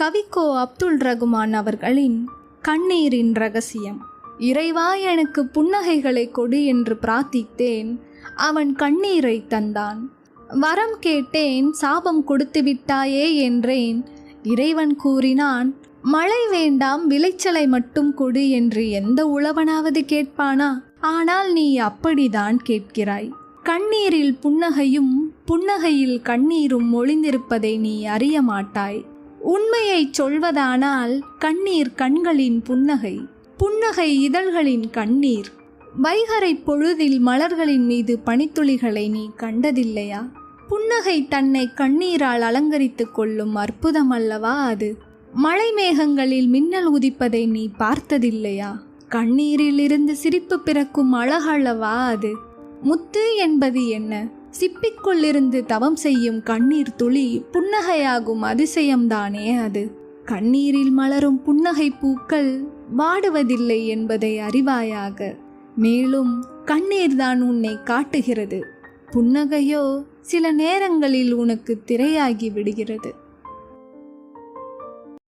கவிக்கோ அப்துல் ரகுமான் அவர்களின் கண்ணீரின் ரகசியம் இறைவா எனக்கு புன்னகைகளை கொடு என்று பிரார்த்தித்தேன். அவன் கண்ணீரை தந்தான். வரம் கேட்டேன் சாபம் கொடுத்து விட்டாயே என்றேன். இறைவன் கூறினான் மழை வேண்டாம் விளைச்சலை மட்டும் கொடு என்று எந்த உழவனாவது கேட்பானா? ஆனால் நீ அப்படிதான் கேட்கிறாய். கண்ணீரில் புன்னகையும் புன்னகையில் கண்ணீரும் ஒளிந்திருப்பதை நீ அறிய மாட்டாய். உண்மையைச் சொல்வதானால் கண்ணீர் கண்களின் புன்னகை புன்னகை இதழ்களின் கண்ணீர். வைகரை பொழுதில் மலர்களின் மீது பனித்துளிகளை நீ கண்டதில்லையா? புன்னகை தன்னை கண்ணீரால் அலங்கரித்துக் கொள்ளும் அற்புதம் அல்லவா அது? மழை மேகங்களில் மின்னல் உதிப்பதை நீ பார்த்ததில்லையா? கண்ணீரில் இருந்து சிரிப்பு பிறக்கும் அழகல்லவா அது? முத்து என்பது என்ன? சிப்பிக்குள்ளிருந்து தவம் செய்யும் கண்ணீர் துளி புன்னகையாகும் அதிசயம்தானே அது. கண்ணீரில் மலரும் புன்னகை பூக்கள் வாடுவதில்லை என்பதை அறிவாயாக. மேலும் கண்ணீர்தான் உன்னை காட்டுகிறது. புன்னகையோ சில நேரங்களில் உனக்கு திரையாகி விடுகிறது.